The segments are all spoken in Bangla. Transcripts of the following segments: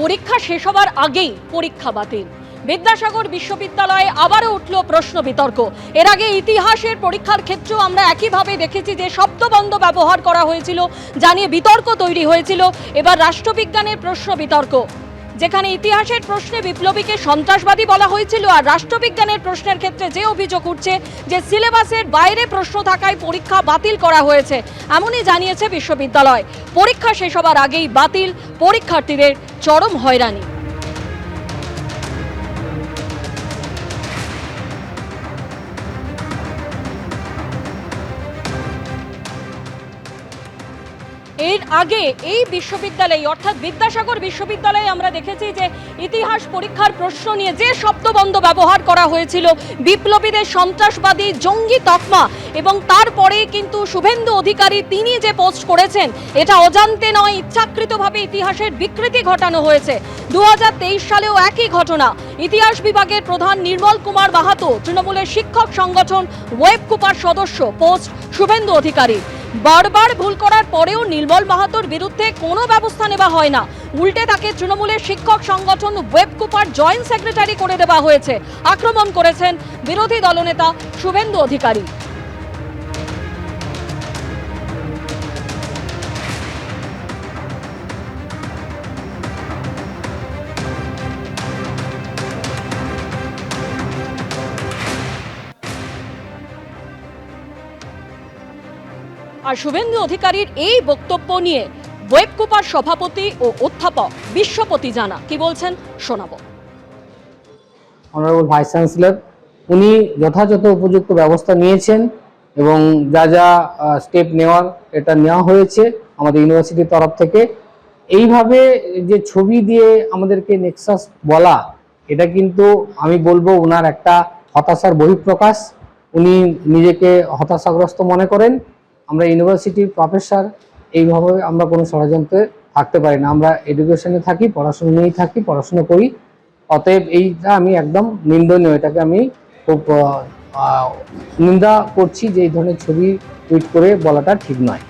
পরীক্ষা শেষ হওয়ার আগেই পরীক্ষা বাতিল। বিদ্যাসাগর বিশ্ববিদ্যালয়ে আবারও উঠল প্রশ্ন বিতর্ক। এর আগে ইতিহাসের পরীক্ষার ক্ষেত্রেও আমরা একইভাবে দেখেছি যে শব্দবন্ধ ব্যবহার করা হয়েছিল, জানিয়ে বিতর্ক তৈরি হয়েছিল। এবার রাষ্ট্রবিজ্ঞানের প্রশ্ন বিতর্ক। যেখানে ইতিহাসের প্রশ্নে বিপ্লবীকে সন্ত্রাসবাদী বলা হয়েছিল আর রাষ্ট্রবিজ্ঞানের প্রশ্নের ক্ষেত্রে যে অভিযোগ উঠছে যে সিলেবাসের বাইরে প্রশ্ন থাকায় পরীক্ষা বাতিল করা হয়েছে, এমনই জানিয়েছে বিশ্ববিদ্যালয়। পরীক্ষা শেষ হবার আগেই বাতিল, পরীক্ষার্থীদের চরম হয়রানি। এর আগে এই বিশ্ববিদ্যালয়ে, অর্থাৎ বিদ্যাসাগর বিশ্ববিদ্যালয়ে আমরা দেখেছি যে ইতিহাস পরীক্ষার প্রশ্ন নিয়ে যে শব্দবন্ধ ব্যবহার করা হয়েছিল, বিপ্লবীদের সন্ত্রাসবাদী জঙ্গি তকমা এবং তারপরে কিন্তু শুভেন্দু অধিকারী তিনি যে পোস্ট করেছেন, এটা অজান্তে নয়, ইচ্ছাকৃতভাবে ইতিহাসের বিকৃতি ঘটানো হয়েছে। দু হাজার তেইশ সালেও একই ঘটনা। ইতিহাস বিভাগের প্রধান নির্মল কুমার মাহাতো, তৃণমূলের শিক্ষক সংগঠন ওয়েব কুপার সদস্য, পোস্ট শুভেন্দু অধিকারী বারবার ভুল করার পরেও নির্মল মাহাতোর বিরুদ্ধে কোনো ব্যবস্থা নেওয়া হয় না। উল্টে তাকে তৃণমূলের শিক্ষক সংগঠন ওয়েব কুপার জয়েন্ট সেক্রেটারি করে দেওয়া হয়েছে। আক্রমণ করেছেন বিরোধী দলনেতা শুভেন্দু অধিকারী। আর শুভেন্দু অধিকারীর এই বক্তব্য নিয়ে ওয়েব কুপার সভাপতি ও অধ্যাপক বিশ্বপতি জানা। কি বলছেন? শোনাবো। অনারেবল ভাইস চ্যান্সেলর উনি যথাযথ উপযুক্ত ব্যবস্থা নিয়েছেন এবং যা যা স্টেপ নেওয়ার এটা নেওয়া হয়েছে আমাদের ইউনিভার্সিটির তরফ থেকে। এইভাবে যে ছবি দিয়ে আমাদেরকে নেক্সাস বলা, এটা কিন্তু আমি বলব ওনার একটা হতাশার বহিঃপ্রকাশ। উনি নিজেকে হতাশাগ্রস্ত মনে করেন। আমরা ইউনিভার্সিটির প্রফেসর এইভাবে আমরা কোনো ষড়যন্ত্রে থাকতে পারি না। আমরা এডুকেশনে থাকি, পড়াশুনো নিয়েই থাকি, পড়াশুনো করি। অতএব এইটা আমি একদম নিন্দনীয়, এটাকে আমি খুব নিন্দা করছি যে এই ধরনের ছবি টুইট করে বলাটা ঠিক নয়।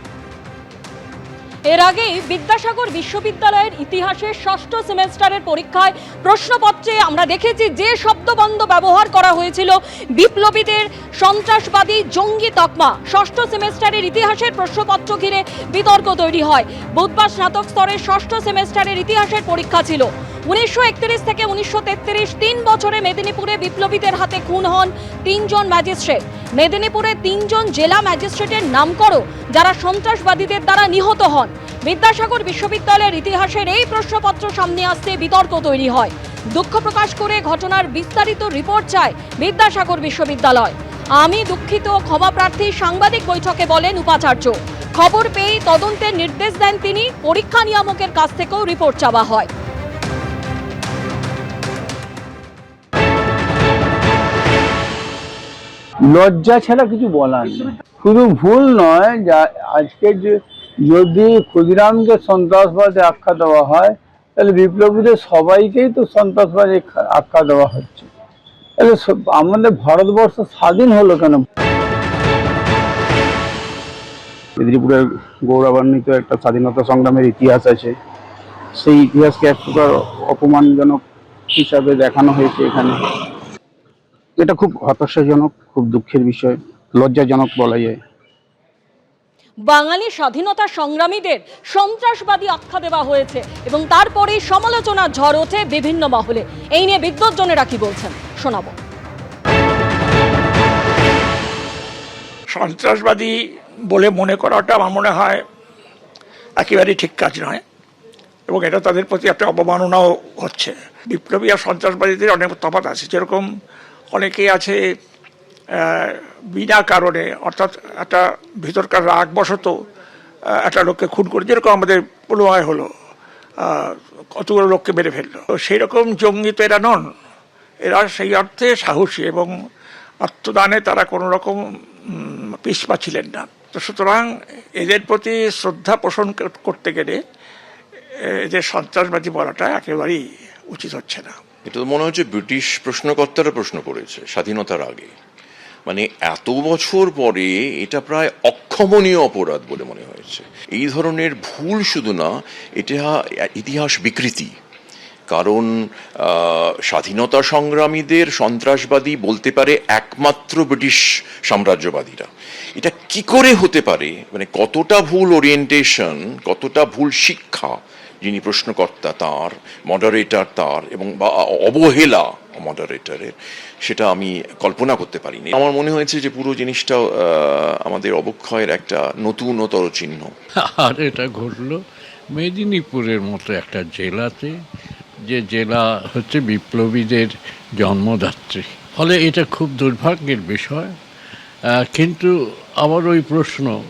এর আগেই বিদ্যাসাগর বিশ্ববিদ্যালয়ের ইতিহাসের ষষ্ঠ সেমেস্টারের পরীক্ষায় প্রশ্নপত্রে আমরা দেখেছি যে শব্দবন্ধ ব্যবহার করা হয়েছিল বিপ্লবীদের সন্ত্রাসবাদী জঙ্গি তকমা। ষষ্ঠ সেমেস্টারের ইতিহাসের প্রশ্নপত্র ঘিরে বিতর্ক তৈরি হয়। বুধবার স্নাতক স্তরের ষষ্ঠ সেমেস্টারের ইতিহাসের পরীক্ষা ছিল। উনিশশো একত্রিশ থেকে উনিশশো তিন বছরে মেদিনীপুরে বিপ্লবীদের হাতে খুন হন তিনজন ম্যাজিস্ট্রেট। মেদিনীপুরে তিনজন জেলা ম্যাজিস্ট্রেটের নাম করো যারা সন্ত্রাসবাদীদের দ্বারা নিহত হন। বিদ্যাসাগর বিশ্ববিদ্যালয়ের ইতিহাসের এই প্রশ্নপত্র সামনে আসতে বিতর্ক তৈরি হয়। দুঃখ প্রকাশ করে ঘটনার বিস্তারিত রিপোর্ট চায় বিদ্যাসাগর বিশ্ববিদ্যালয়। আমি দুঃখিত, ক্ষমা প্রার্থী সাংবাদিক বৈঠকে বলেন উপাচার্য। খবর পেয়েই তদন্তের নির্দেশ দেন তিনি, পরীক্ষা নিয়ামকের কাছ থেকেও রিপোর্ট চাওয়া হয়। লজ্জা ছাড়া কিছু বলার শুধু ভুল নয়, যা আজকে যে যদি ক্ষুদিরামকে সন্ত্রাসবাদে আখ্যা দেওয়া হয়, তাহলে বিপ্লবীদের সবাইকেই তো সন্ত্রাসবাদী আখ্যা দেওয়া হচ্ছে। তাহলে আমাদের ভারতবর্ষ স্বাধীন হলো কেন? মেদিনীপুরের গৌরবান্বিত একটা স্বাধীনতা সংগ্রামের ইতিহাস আছে। সেই ইতিহাসকে এক প্রকার অপমানজনক হিসাবে দেখানো হয়েছে এখানে। এটা খুব হতাশাজনক খুব দুঃখের বিষয় লজ্জাজনক বলা যায়। বাঙালি স্বাধীনতা সংগ্রামীদের সন্ত্রাসবাদী আখ্যা দেওয়া হয়েছে এবং তারপরেই সমালোচনা ঝড় ওঠে বিভিন্ন মহলে। এই নিয়ে বিদ্বজ্জনেরা কি বলছেন? শোনাবো। সন্ত্রাসবাদী বলে মনে করাটা আমার মনে হয় একেবারেই ঠিক কাজ নয় এবং এটা তাদের প্রতি একটা অবমাননাও হচ্ছে। বিপ্লবী আর সন্ত্রাসবাদীদের অনেক তফাৎ আছে। যেরকম অনেকেই আছে বিনা কারণে, অর্থাৎ একটা ভিতরকার রাগ বশত একটা লোককে খুন করে, যেরকম আমাদের পুলওয়ায় হলো কতগুলো লোককে মেরে ফেলল। সেই রকম জঙ্গি তো এরা নন। এরা সেই অর্থে সাহসী এবং আত্মদানে তারা কোনো রকম পিছপা ছিলেন না। তো সুতরাং এদের প্রতি শ্রদ্ধা পোষণ করতে গেলে এদের সন্ত্রাসবাদী বলাটা একেবারেই উচিত হচ্ছে না। এটা তো মনে হচ্ছে ব্রিটিশ প্রশ্নকর্তারা প্রশ্ন করেছে স্বাধীনতার আগে। মানে এত বছর পরে এটা প্রায় অক্ষমনীয় অপরাধ বলে মনে হয়েছে। এই ধরনের ভুল শুধু না, এটা ইতিহাস বিকৃতি। কারণ স্বাধীনতা সংগ্রামীদের সন্ত্রাসবাদী বলতে পারে একমাত্র ব্রিটিশ সাম্রাজ্যবাদীরা। এটা কি করে হতে পারে? মানে কতটা ভুল ওরিয়েন্টেশন কতটা ভুল শিক্ষা যিনি প্রশ্নকর্তা তার মডারেটর তার এবং বা অবহেলা মডারেটরের সেটা আমি কল্পনা করতে পারিনি। আমার মনে হয়েছে যে পুরো জিনিসটা আমাদের অবক্ষয়ের একটা নতুনতর চিহ্ন। আর এটা ঘটলো মেদিনীপুরের মতো একটা জেলাতে, যে জেলা হচ্ছে বিপ্লবীদের জন্মদাত্রী। ফলে এটা খুব দুর্ভাগ্যের বিষয়। কিন্তু আবার ওই প্রশ্ন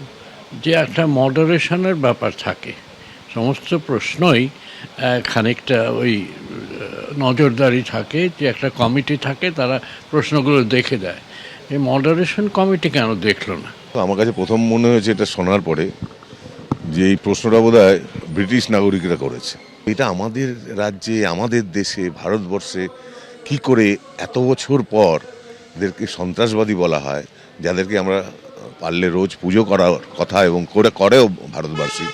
যে একটা মডারেশনের ব্যাপার থাকে। সমস্ত প্রশ্নই খানিকটা ওই নজরদারি থাকে, যে একটা কমিটি থাকে, তারা প্রশ্নগুলো দেখে দেয়। এই মডারেশন কমিটি কেন দেখল না? আমার কাছে প্রথম মনে হয়েছে এটা শোনার পরে, যে এই প্রশ্নটা বোধ ব্রিটিশ নাগরিকরা করেছে। এটা আমাদের রাজ্যে, আমাদের দেশে, ভারতবর্ষে কি করে এত বছর পর এদেরকে সন্ত্রাসবাদী বলা হয়, যাদেরকে আমরা পারলে রোজ পুজো করার কথা এবং করে, করেও ভারতবাসী।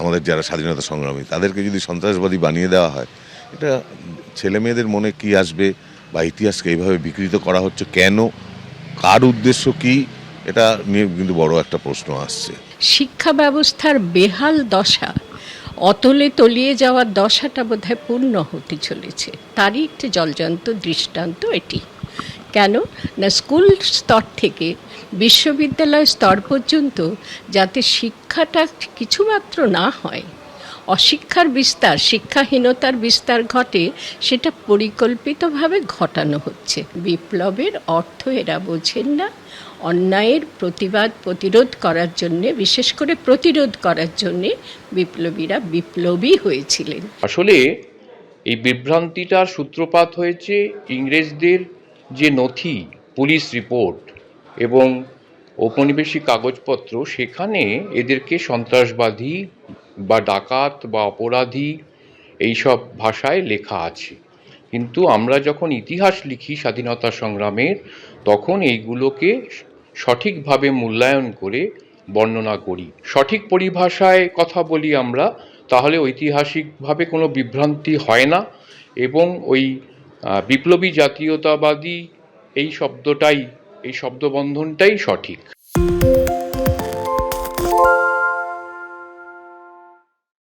আমাদের যারা স্বাধীনতা সংগ্রামী, তাদেরকে যদি সন্ত্রাসবাদী বানিয়ে দেওয়া হয়, এটা ছেলে মেয়েদের মনে কি আসবে বা ইতিহাসকে এইভাবে বিকৃত করা হচ্ছে কেন? কার উদ্দেশ্য কি? এটা নিয়ে কিন্তু বড় একটা প্রশ্ন আসছে। শিক্ষা ব্যবস্থার বেহাল দশা, অতলে তলিয়ে যাওয়ার দশাটা বোধহয় পূর্ণ হতে চলেছে। তারই একটি জলজন্ত দৃষ্টান্ত এটি। কেন? না স্কুল স্তর থেকে বিশ্ববিদ্যালয় স্তর পর্যন্ত যাতে শিক্ষাটা কিছুমাত্র না হয়, অশিক্ষার বিস্তার, শিক্ষাহীনতার বিস্তার ঘটে, সেটা পরিকল্পিতভাবে ঘটানো হচ্ছে। বিপ্লবের অর্থ এরা বোঝেন না। অন্যায়ের প্রতিবাদ প্রতিরোধ করার জন্যে, বিশেষ করে প্রতিরোধ করার জন্যে বিপ্লবীরা বিপ্লবী হয়েছিলেন। আসলে এই বিভ্রান্তিটার সূত্রপাত হয়েছে ইংরেজদের যে নথি, পুলিশ রিপোর্ট এবং ঔপনিবেশিক কাগজপত্র, সেখানে এদেরকে সন্ত্রাসবাদী বা ডাকাত বা অপরাধী এইসব ভাষায় লেখা আছে। কিন্তু আমরা যখন ইতিহাস লিখি স্বাধীনতা সংগ্রামের, তখন এইগুলোকে সঠিকভাবে মূল্যায়ন করে বর্ণনা করি। সঠিক পরিভাষায় কথা বলি আমরা, তাহলে ঐতিহাসিকভাবে কোনো বিভ্রান্তি হয় না এবং ওই বিপ্লবী জাতীয়তাবাদী এই শব্দটাই এই শব্দবন্ধনটাই সঠিক।